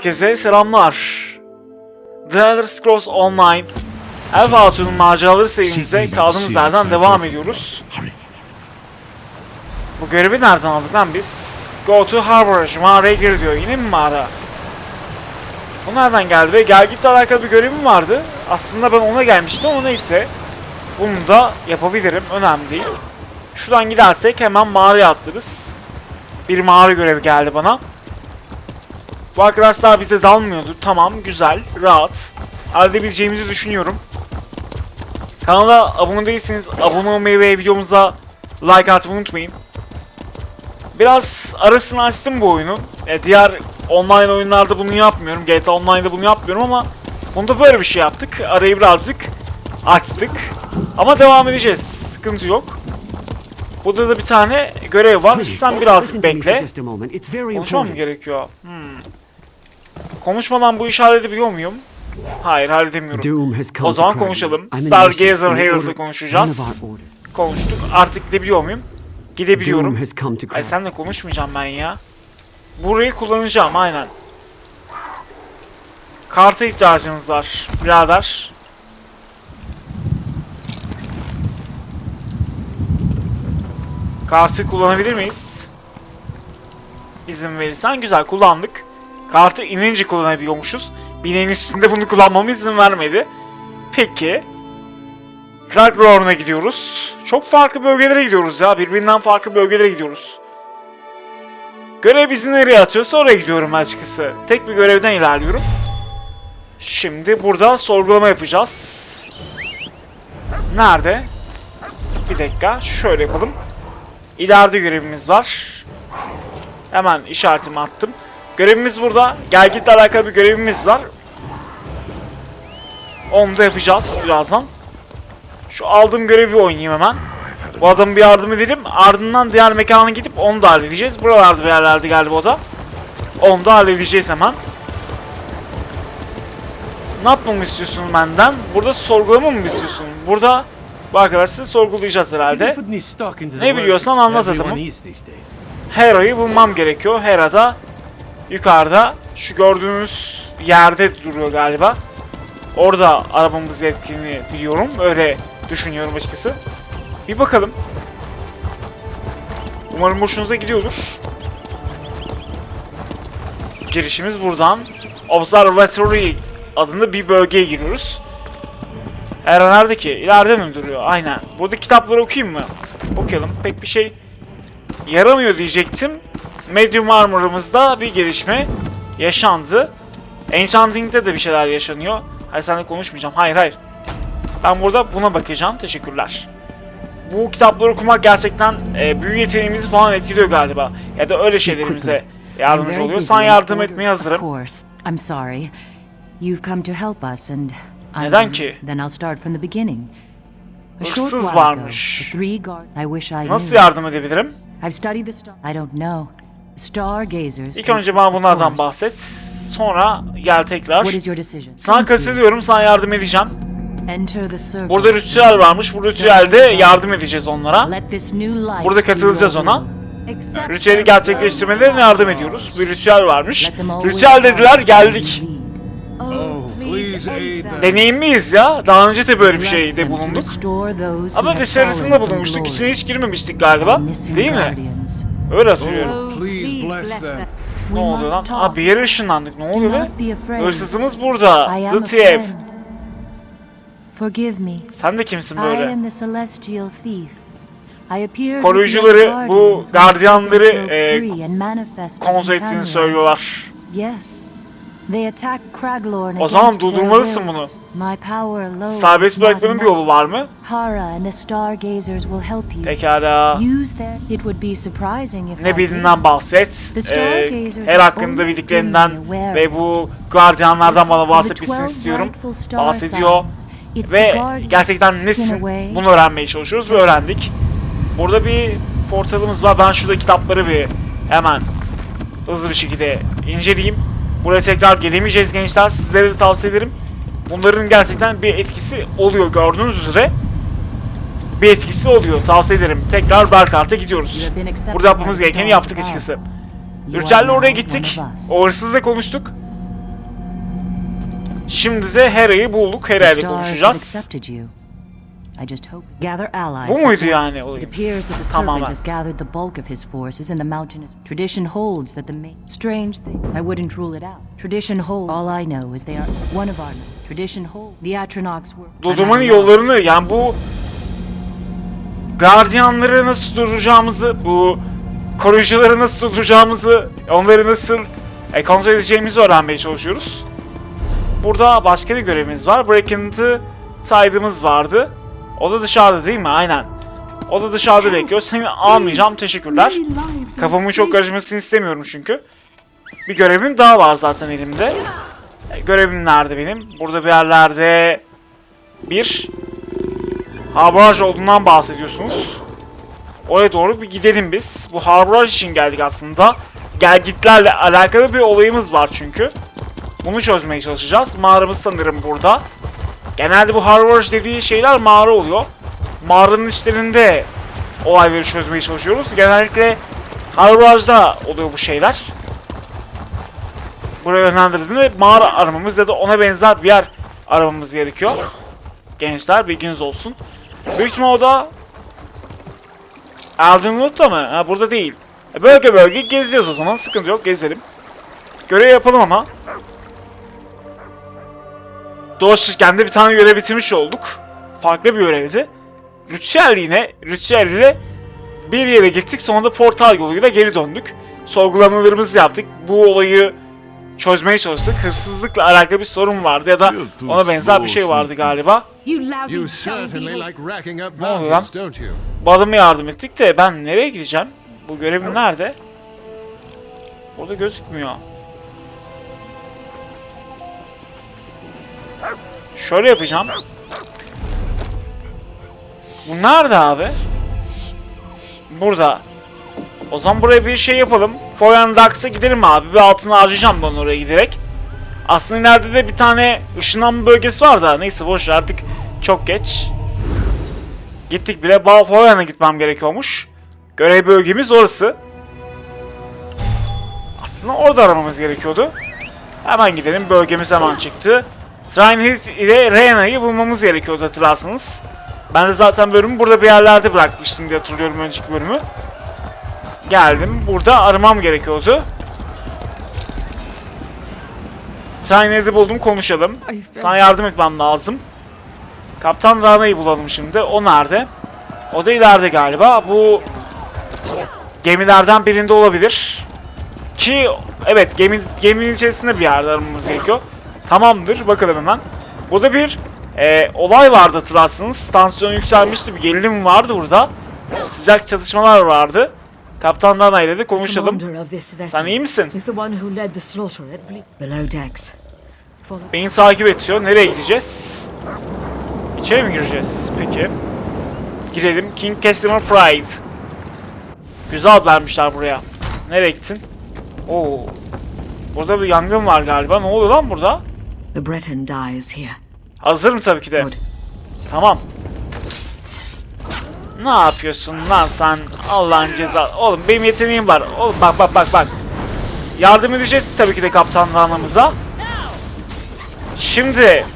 Herkese selamlar. The Elder Scrolls Online Elf Hatun'un maceraları serimize kaldığımız yerden devam ediyoruz. Bu görevi nereden aldık lan biz? Go to Harbor, mağaraya gir diyor. Yine mi mağara? Bu nereden geldi be? Gelgit'le alakalı bir görevim vardı. Aslında ben ona gelmiştim ama neyse. Bunu da yapabilirim. Önemli değil. Şuradan gidersek hemen mağaraya atlarız. Bir mağara görevi geldi bana. Bu arkadaşlar bize dalmıyordu. Tamam, güzel, rahat. Halledebileceğimizi düşünüyorum. Kanala abone değilseniz abone olmayı ve videomuza like atmayı unutmayın. Biraz arasını açtım bu oyunun. E, diğer online oyunlarda bunu yapmıyorum. GTA Online'da bunu yapmıyorum ama bunda böyle bir şey yaptık. Arayı birazcık açtık. Ama devam edeceğiz. Sıkıntı yok. Burada da bir tane görev var. Sen birazcık bekle. Konuşmam gerekiyor? Hmm. Konuşmadan bu işi halledebiliyor muyum? Hayır halledemiyorum. O zaman konuşalım. Stargazer Harris'la konuşacağız. Konuştuk. Artık gidebiliyor muyum? Gidebiliyorum. Ay senle konuşmayacağım ben ya. Burayı kullanacağım aynen. Karta ihtiyacınız var birader. Kartı kullanabilir miyiz? İzin verirsen güzel kullandık. Kartı inince kullanabiliyormuşuz. Binenişinde bunu kullanmama izin vermedi. Peki. Kraglorn'a gidiyoruz. Çok farklı bölgelere gidiyoruz ya. Birbirinden farklı bölgelere gidiyoruz. Görev bizi nereye atıyorsa oraya gidiyorum açıkçası. Tek bir görevden ilerliyorum. Şimdi burada sorgulama yapacağız. Nerede? Bir dakika. Şöyle yapalım. İleride görevimiz var. Hemen işaretimi attım. Görevimiz burada. Gelgitle alakalı bir görevimiz var. Onu da yapacağız birazdan. Şu aldığım görevi oynayayım hemen. Bu adamı bir yardım edelim. Ardından diğer mekana gidip onu da halledeceğiz. Buralarda bir yerlerde galiba o da. Onu da halledeceğiz hemen. Ne yapmamı istiyorsun benden? Burada sorgulama mı istiyorsun? Burada bu arkadaşları sorgulayacağız herhalde. Ne biliyorsan anlat adamım. Hera'yı bulmam gerekiyor. Hera da yukarıda şu gördüğünüz yerde duruyor galiba. Orada arabamız ettiğini biliyorum. Öyle düşünüyorum açıkçası. Bir bakalım. Umarım hoşunuza gidiyordur. Girişimiz buradan. Observatory adında bir bölgeye giriyoruz. Hera nerede ki? İleride mi duruyor? Aynen. Burada kitapları okuyayım mı? Okuyalım. Pek bir şey yaramıyor diyecektim. Medium Armor'ımızda bir gelişme yaşandı. Enchanting'de de bir şeyler yaşanıyor. Hayır seninle konuşmayacağım. Hayır hayır. Ben burada buna bakacağım. Teşekkürler. Bu kitapları okumak gerçekten e, büyü yeteneğimizi falan etkiliyor galiba. Ya da öyle şeylerimize yardımcı oluyor. Sana yardım etmeye hazırım. course. I'm sorry. You've come to help us and I Neden ki? Then I'll start from the beginning. A short Hırsız varmış. Nasıl yardım edebilirim? I've studied the. I don't know. İlk önce bana bunlardan bahset. Sonra gel tekrar. What is your decision? Sana katılıyorum. Sana yardım edeceğim. Enter the circle. Burada ritüel varmış. Bu ritüelde yardım edeceğiz onlara. Let this new light Burada katılacağız ona. Ritüeli gerçekleştirmelerine yardım ediyoruz. Bir ritüel varmış. Ritüel dediler geldik. Oh, them. Deneyimliyiz ya. Daha önce de böyle bir şeyde bulunduk. Ama dışarısında bulunmuştuk. İçine hiç girmemiştik galiba. Değil mi? Öyle hatırlıyorum. Bless them. Ne oluyor lan? must Aa talk. bir yere ışınlandık. Ne Do oluyor be? not be afraid. Hırsızımız burada. I am The Thief. Forgive me. Sen de kimsin I böyle? am the celestial thief. I Koruyucuları, bu gardiyanları, e, Kontrol in ettiğini söylüyorlar. Yes. O zaman durdurmalısın bunu. Serbest bırakmanın bir yolu var mı? Pekala. Ne bildiğinden bahset. Ee, her hakkında bildiklerinden ve bu gardiyanlardan bana bahsetmesini 12 istiyorum. Bahsediyor. Ve gerçekten nesin bunu öğrenmeye çalışıyoruz ve öğrendik. Burada bir portalımız var. Ben şurada kitapları bir hemen hızlı bir şekilde inceleyeyim. Buraya tekrar gelemeyeceğiz gençler. Sizlere de tavsiye ederim. Bunların gerçekten bir etkisi oluyor gördüğünüz üzere. Bir etkisi oluyor. Tavsiye ederim. Tekrar Berkart'a gidiyoruz. Burada yapmamız gerekeni yaptık açıkçası. Now oraya gittik. O hırsızla konuştuk. Şimdi de Hera'yı bulduk. Hera The ile stars have konuşacağız. I just hope gather allies. Bu muydu yani It appears that the serpent has gathered the bulk of his forces in the mountainous. Tradition holds that the main strange thing. I wouldn't rule it out. Tradition holds. All I know is they are one of our. Tradition holds the Atronox were. Dodurman'ın yollarını yani bu gardiyanları nasıl durduracağımızı, bu koruyucuları nasıl durduracağımızı, onları nasıl e, kontrol edeceğimizi öğrenmeye çalışıyoruz. Burada başka bir görevimiz var. Breaking'ı saydığımız vardı. O da dışarıda değil mi? Aynen. O da dışarıda bekliyor. Seni almayacağım. Teşekkürler. Kafamın çok karışmasını istemiyorum çünkü. Bir görevim daha var zaten elimde. E, görevim nerede benim? Burada bir yerlerde bir Harboraj olduğundan bahsediyorsunuz. Oraya doğru bir gidelim biz. Bu Harboraj için geldik aslında. Gelgitlerle alakalı bir olayımız var çünkü. Bunu çözmeye çalışacağız. Mağaramız sanırım burada. Genelde bu Harboraj dediği şeyler mağara oluyor. Mağaranın içlerinde olayları çözmeye çalışıyoruz. Genellikle Harboraj'da oluyor bu şeyler. Buraya yönlendirdiğinde mağara aramamız ya da ona benzer bir yer aramamız gerekiyor. Gençler bilginiz olsun. Büyük ihtimal o da Eldenwood'da mı? Ha burada değil. Bölge bölge geziyoruz o zaman. Sıkıntı yok gezelim. Görev yapalım ama. Dolaşırken de bir tane görev bitirmiş olduk. Farklı bir görevdi. Rütçel yine. Rütçel ile bir yere gittik sonra da portal yoluyla geri döndük. Sorgulamalarımızı yaptık. Bu olayı çözmeye çalıştık. Hırsızlıkla alakalı bir sorun vardı ya da ona benzer bir şey vardı galiba. Ne oluyor lan? Bu adama yardım ettik de ben nereye gideceğim? Bu görevim nerede? Orada gözükmüyor. Şöyle yapacağım. Bu nerede abi? Burada. O zaman buraya bir şey yapalım. Foyan Ducks'a gidelim abi. Bir altını harcayacağım ben oraya giderek. Aslında ileride de bir tane ışınlanma bölgesi var da. Neyse boş artık çok geç. Gittik bile Balfoyan'a gitmem gerekiyormuş. Görev bölgemiz orası. Aslında orada aramamız gerekiyordu. Hemen gidelim. Bölgemiz hemen çıktı. Reinhardt ile Reyna'yı bulmamız gerekiyordu hatırlarsınız. Ben de zaten bölümü burada bir yerlerde bırakmıştım diye hatırlıyorum önceki bölümü. Geldim. Burada aramam gerekiyordu. Reinhardt'i buldum konuşalım. Sana yardım etmem lazım. Kaptan Rana'yı bulalım şimdi. O nerede? O da ileride galiba. Bu gemilerden birinde olabilir. Ki evet gemi geminin içerisinde bir yerde aramamız gerekiyor. Tamamdır. Bakalım hemen. Burada bir e, olay vardı hatırlarsınız. Tansiyon yükselmişti. Bir gerilim vardı burada. Sıcak çatışmalar vardı. Kaptan Rana ile de konuşalım. Sen iyi misin? Beni takip ediyor. Nereye gideceğiz? İçeri mi gireceğiz? Peki. Girelim. King Customer Pride. Güzel vermişler buraya. Nereye gittin? Oo. Burada bir yangın var galiba. Ne oluyor lan burada? The Breton dies here. Hazırım tabii ki de. Good. Tamam. Ne yapıyorsun lan sen? Allah'ın ceza. Oğlum benim yeteneğim var. Oğlum bak bak bak bak. Yardım edeceğiz tabii ki de kaptan ranamıza. Şimdi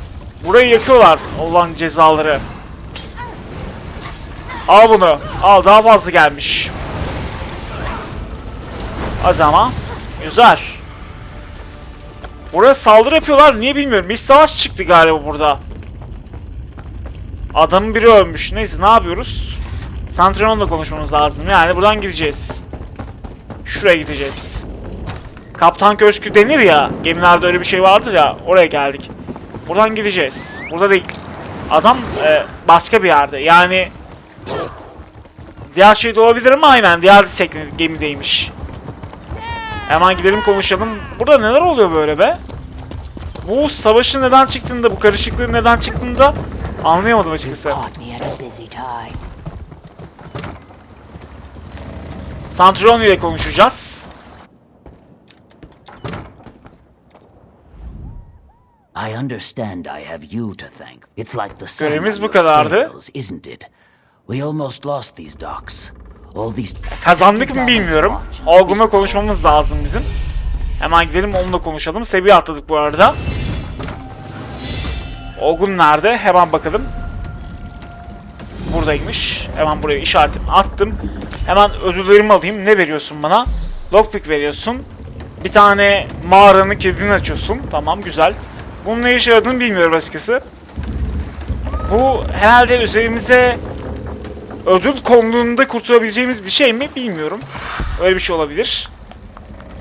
burayı yakıyorlar Allah'ın cezaları. Al bunu. Al daha fazla gelmiş. Hadi ama. Güzel. Buraya saldırı yapıyorlar. Niye bilmiyorum. Bir savaş çıktı galiba burada. Adamın biri ölmüş. Neyse ne yapıyoruz? Santron'la konuşmamız lazım. Yani buradan gideceğiz. Şuraya gideceğiz. Kaptan Köşkü denir ya. Gemilerde öyle bir şey vardır ya. Oraya geldik. Buradan gideceğiz. Burada değil. Adam e, başka bir yerde. Yani diğer şey de olabilir ama aynen diğer gemideymiş. Hemen gidelim konuşalım. Burada neler oluyor böyle be? Bu savaşın neden çıktığında, bu karışıklığın neden çıktığında anlayamadım açıkçası. Caught me at a busy time. Santron ile konuşacağız. I understand I have you to thank. It's like the sun Görevimiz bu kadardı. isn't it? We almost lost these docks. Kazandık mı bilmiyorum. Olgun'la konuşmamız lazım bizim. Hemen gidelim onunla konuşalım. Seviye atladık bu arada. Olgun nerede? Hemen bakalım. Buradaymış. Hemen buraya işaretimi attım. Hemen ödüllerimi alayım. Ne veriyorsun bana? Lockpick veriyorsun. Bir tane mağaranın kilidini açıyorsun. Tamam güzel. Bunun ne işe yaradığını bilmiyorum açıkçası. Bu herhalde üzerimize ödül konduğunda kurtulabileceğimiz bir şey mi bilmiyorum. Öyle bir şey olabilir.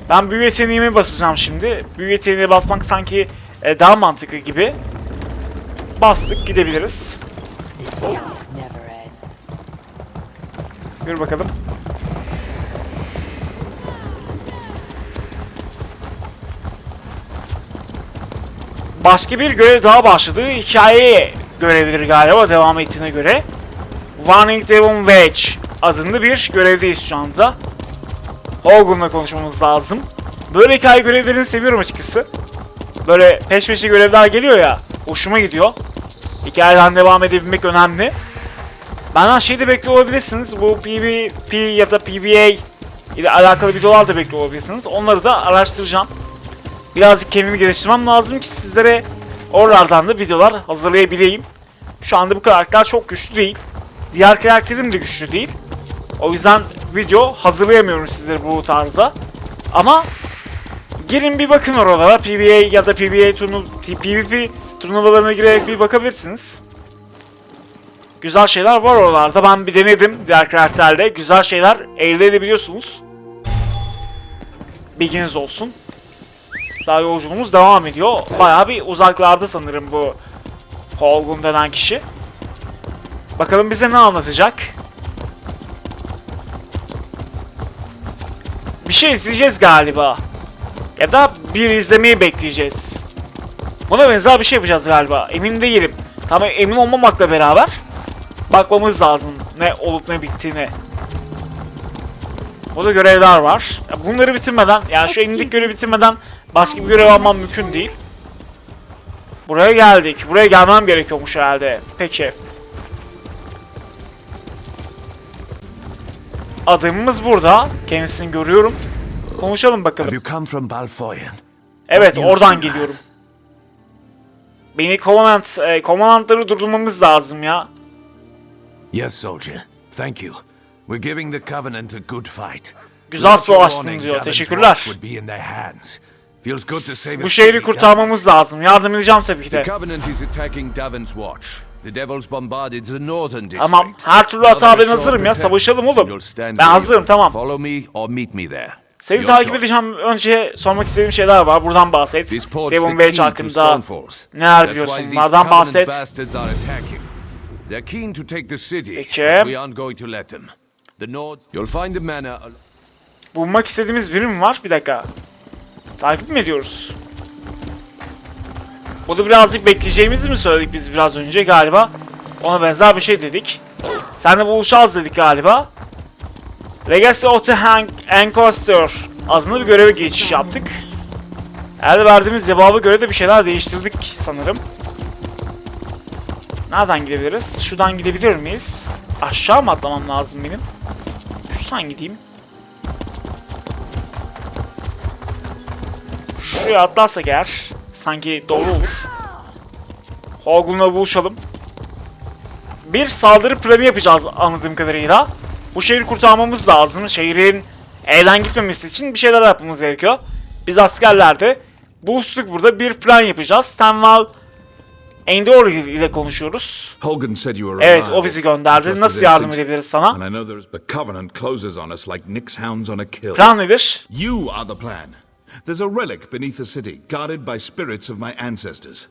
Ben büyü yeteneğimi basacağım şimdi. Büyü yeteneğine basmak sanki e, daha mantıklı gibi. Bastık gidebiliriz. Yürü bakalım. Başka bir görev daha başladı. Hikaye görevleri galiba devam ettiğine göre. Warning Devon Wedge adında bir görevdeyiz şu anda. Hogan'la konuşmamız lazım. Böyle hikaye görevlerini seviyorum açıkçası. Böyle peş peşe görevler geliyor ya. Hoşuma gidiyor. Hikayeden devam edebilmek önemli. Benden şey de bekliyor olabilirsiniz. Bu PvP ya da PvA ile alakalı videolar da bekliyor olabilirsiniz. Onları da araştıracağım. Birazcık kendimi geliştirmem lazım ki sizlere oralardan da videolar hazırlayabileyim. Şu anda bu karakter çok güçlü değil. Diğer karakterim de güçlü değil. O yüzden video hazırlayamıyorum sizlere bu tarzda. Ama girin bir bakın oralara. PvA ya da PvA turnu PvP turnuvalarına girerek bir bakabilirsiniz. Güzel şeyler var oralarda. Ben bir denedim diğer karakterle. Güzel şeyler elde edebiliyorsunuz. Bilginiz olsun. Daha yolculuğumuz devam ediyor. Bayağı bir uzaklarda sanırım bu Holgun denen kişi. Bakalım bize ne anlatacak. Bir şey izleyeceğiz galiba. Ya da bir izlemeyi bekleyeceğiz. Buna benzer bir şey yapacağız galiba. Emin değilim. Tamam emin olmamakla beraber bakmamız lazım ne olup ne bittiğine. Burada görevler var. Bunları bitirmeden, yani şu elimdeki görevi bitirmeden başka bir görev almam mümkün değil. Buraya geldik. Buraya gelmem gerekiyormuş herhalde. Peki. Adımımız burada. Kendisini görüyorum. Konuşalım bakalım. Evet, oradan geliyorum. Beni Covenant, e, Covenant'ları durdurmamız lazım ya. Yes, soldier. Thank you. We're giving the Covenant a good fight. Güzel savaştın diyor. Teşekkürler. Bu şehri kurtarmamız lazım. Yardım edeceğim tabii ki de. Covenant is attacking Davon's Watch. The Devils bombarded the northern district. Tamam. Her türlü hata ben hazırım ya. Savaşalım oğlum. Ben hazırım tamam. Follow me or meet me there. Seni takip edeceğim. Önce sormak istediğim şeyler var. Buradan bahset. Devon to hakkında neler biliyorsun? Bunlardan bahset. They're keen to take the city, Peki. but we aren't going to let them. The North, you'll find the manor. al- Bulmak istediğimiz biri mi var? Bir dakika. Takip mi ediyoruz? Bunu birazcık bekleyeceğimizi mi söyledik biz biraz önce galiba? Ona benzer bir şey dedik. Seninle buluşacağız dedik galiba. Legacy of the Ancestor adında bir göreve geçiş yaptık. Elde verdiğimiz cevabı göre de bir şeyler değiştirdik sanırım. Nereden gidebiliriz? Şuradan gidebilir miyiz? Aşağı mı atlamam lazım benim? Şuradan gideyim. Şuraya atlarsak eğer sanki doğru olur. Hogun'la buluşalım. Bir saldırı planı yapacağız anladığım kadarıyla. Bu şehri kurtarmamız lazım. Şehrin elden gitmemesi için bir şeyler yapmamız gerekiyor. Biz askerler de buluştuk burada bir plan yapacağız. Stanwell Endor ile konuşuyoruz. Hogan said you were Evet o bizi gönderdi. Nasıl as yardım edebiliriz sana? Plan nedir? You are the plan. There's a relic beneath the city, guarded by spirits of my ancestors.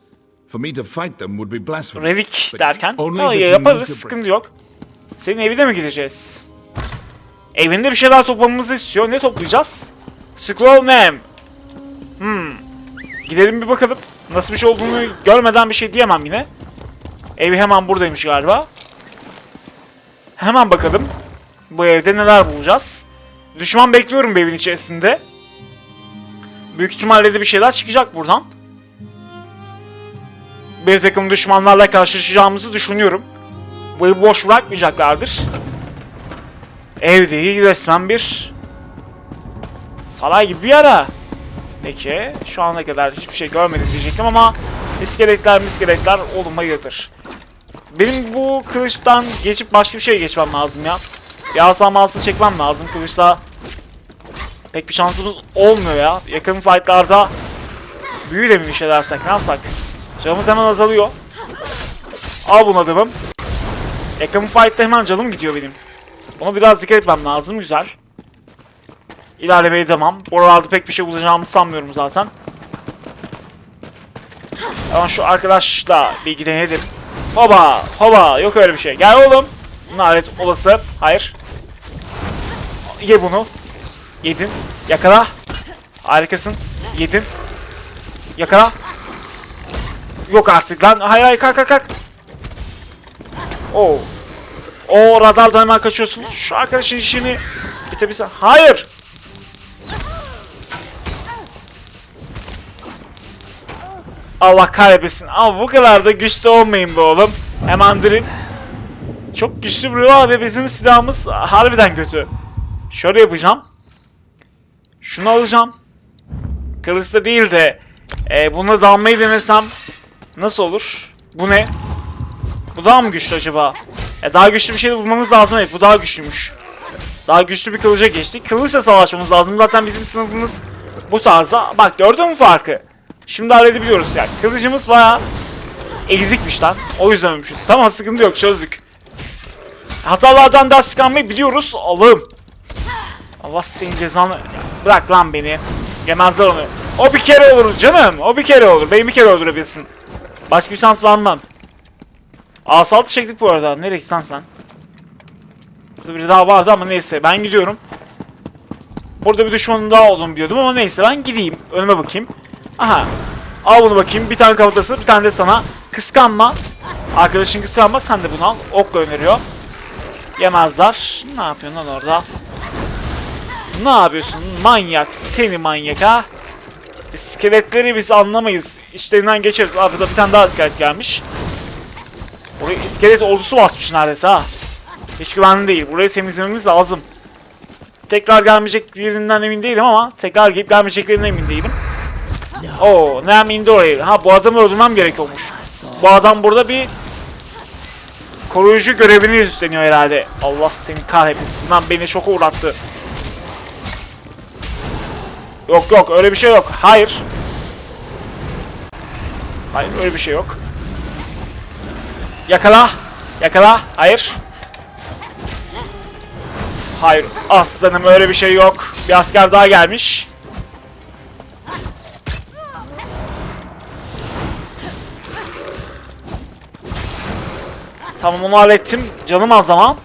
For me to fight them would be blasphemy. Relik But derken tamam yaparız sıkıntı yok. Senin evine mi gideceğiz? Evinde bir şeyler toplamamızı istiyor. Ne toplayacağız? Scroll name. Hmm. Gidelim bir bakalım. Nasıl bir şey olduğunu görmeden bir şey diyemem yine. Evi hemen buradaymış galiba. Hemen bakalım. Bu evde neler bulacağız. Düşman bekliyorum bu evin içerisinde. Büyük ihtimalle de bir şeyler çıkacak buradan bir takım düşmanlarla karşılaşacağımızı düşünüyorum. Bu evi boş bırakmayacaklardır. Ev değil resmen bir saray gibi bir ara. Peki. Şu ana kadar hiçbir şey görmedim diyecektim ama iskeletler miskeletler oğlum hayırdır. Benim bu kılıçtan geçip başka bir şeye geçmem lazım ya. Asam alsın çekmem lazım. Kılıçla pek bir şansımız olmuyor ya. Yakın fightlarda büyüyle mi bir şeyler yapsak ne yapsak? Canımız hemen azalıyor. Al bunu adamım. Yakın fight'ta hemen canım gidiyor benim. Ona biraz dikkat etmem lazım. Güzel. İlerlemeye devam. Buralarda pek bir şey bulacağımı sanmıyorum zaten. Ama şu arkadaşla bir gidelim. Hoba, hoba. Yok öyle bir şey. Gel oğlum. Nalet olası. Hayır. Ye bunu. Yedin. Yakala. Harikasın. Yedin. Yakala. Yok artık lan. Hayır hayır kalk kalk kalk. Oo. O radardan hemen kaçıyorsun. Şu arkadaşın işini bitebilse. Hayır. Allah kahretsin. Ama bu kadar da güçlü olmayın be oğlum. Hemen dirin. Çok güçlü vuruyor abi. Bizim silahımız harbiden kötü. Şöyle yapacağım. Şunu alacağım. Kılıçta değil de e, bununla dalmayı denesem nasıl olur? Bu ne? Bu daha mı güçlü acaba? E, daha güçlü bir şey bulmamız lazım. Evet bu daha güçlüymüş. Daha güçlü bir kılıca geçtik. Kılıçla savaşmamız lazım. Zaten bizim sınıfımız bu tarzda. Bak gördün mü farkı? Şimdi halledebiliyoruz yani. Kılıcımız baya ezikmiş lan. O yüzden ölmüşüz. Tamam sıkıntı yok çözdük. Hatalardan ders çıkarmayı biliyoruz. Allah'ım. Allah senin cezanı... Bırak lan beni. Yemezler onu. O bir kere olur canım. O bir kere olur. Beni bir kere öldürebilirsin. Başka bir şans vermem. Asaltı çektik bu arada. Nereye lan sen? Burada biri daha vardı ama neyse. Ben gidiyorum. Burada bir düşmanın daha olduğunu biliyordum ama neyse ben gideyim. Önüme bakayım. Aha. Al bunu bakayım. Bir tane kafatası, bir tane de sana. Kıskanma. Arkadaşın kıskanma. Sen de bunu al. Okla öneriyor. Yemezler. Ne yapıyorsun lan orada? Ne yapıyorsun? Manyak. Seni manyak ha. İskeletleri biz anlamayız. İşlerinden geçeriz. Burada bir tane daha iskelet gelmiş. Buraya iskelet ordusu basmış neredeyse ha. Hiç güvenli değil. Burayı temizlememiz lazım. Tekrar gelmeyeceklerinden emin değilim ama tekrar gelip gelmeyeceklerinden emin değilim. Oo, Nam indi oraya. Ha bu adamı öldürmem gerekiyormuş. Bu adam burada bir koruyucu görevini üstleniyor herhalde. Allah seni kahretsin. Lan beni şoka uğrattı. Yok yok öyle bir şey yok. Hayır. Hayır öyle bir şey yok. Yakala. Yakala. Hayır. Hayır. Aslanım öyle bir şey yok. Bir asker daha gelmiş. Tamam onu hallettim. Canım az ama.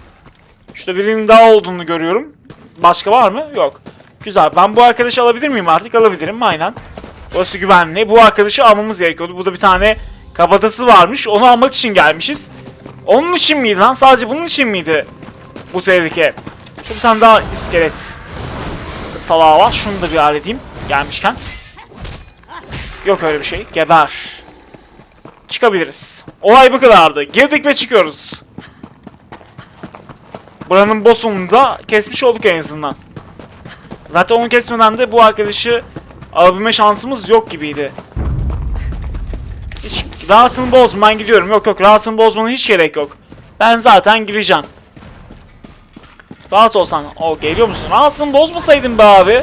Şurada birinin daha olduğunu görüyorum. Başka var mı? Yok. Güzel. Ben bu arkadaşı alabilir miyim artık? Alabilirim. Aynen. Burası güvenli. Bu arkadaşı almamız gerekiyordu. Burada bir tane kabatası varmış. Onu almak için gelmişiz. Onun için miydi lan? Sadece bunun için miydi? Bu tehlike. Şu bir tane daha iskelet salağı var. Şunu da bir halledeyim. Gelmişken. Yok öyle bir şey. Geber. Çıkabiliriz. Olay bu kadardı. Girdik ve çıkıyoruz. Buranın boss'unu da kesmiş olduk en azından. Zaten onu kesmeden de bu arkadaşı alabilme şansımız yok gibiydi. Hiç rahatını bozma ben gidiyorum. Yok yok rahatını bozmanın hiç gerek yok. Ben zaten gireceğim. Rahat olsan. O geliyor musun? Rahatını bozmasaydın be abi.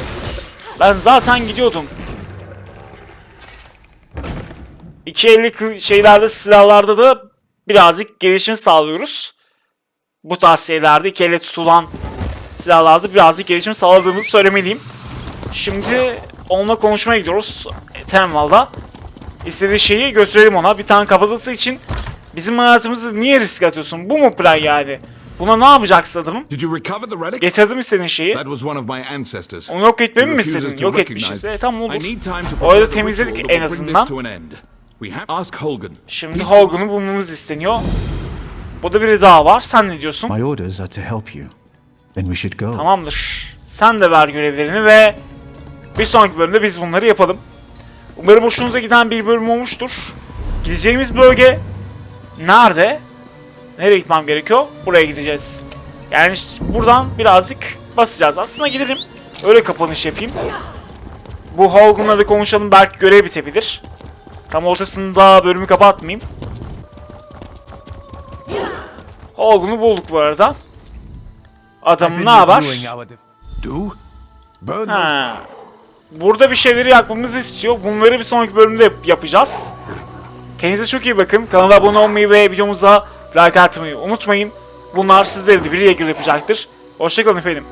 Ben zaten gidiyordum. 250 kı- şeylerde silahlarda da birazcık gelişim sağlıyoruz. Bu tarz şeylerde iki elle tutulan silahlarda birazcık gelişim sağladığımızı söylemeliyim. Şimdi onunla konuşmaya gidiyoruz. Temel'da. İstediği şeyi götürelim ona. Bir tane kafatası için bizim hayatımızı niye risk atıyorsun? Bu mu plan yani? Buna ne yapacaksın adamım? Getirdim istediğin şeyi. Onu yok etmemi mi istedin? Yok etmişiz. E tamam olur. need time to O arada prepare the temizledik en azından. Şimdi Hogan'ı bulmamız isteniyor. Burada biri daha var. Sen ne diyorsun? My orders are to help you. Then we should go. Tamamdır. Sen de ver görevlerini ve bir sonraki bölümde biz bunları yapalım. Umarım hoşunuza giden bir bölüm olmuştur. Gideceğimiz bölge nerede? Nereye gitmem gerekiyor? Buraya gideceğiz. Yani işte buradan birazcık basacağız. Aslında gidelim. Öyle kapanış yapayım. Bu Hogan'la da konuşalım belki görev bitebilir. Tam ortasında bölümü kapatmayayım. Hogan'ı bulduk bu arada. Adam ne those Ha. Burada bir şeyleri yapmamızı istiyor. Bunları bir sonraki bölümde yap- yapacağız. Kendinize çok iyi bakın. Kanala abone olmayı ve videomuza like atmayı unutmayın. Bunlar sizleri de bir yapacaktır. Hoşçakalın efendim.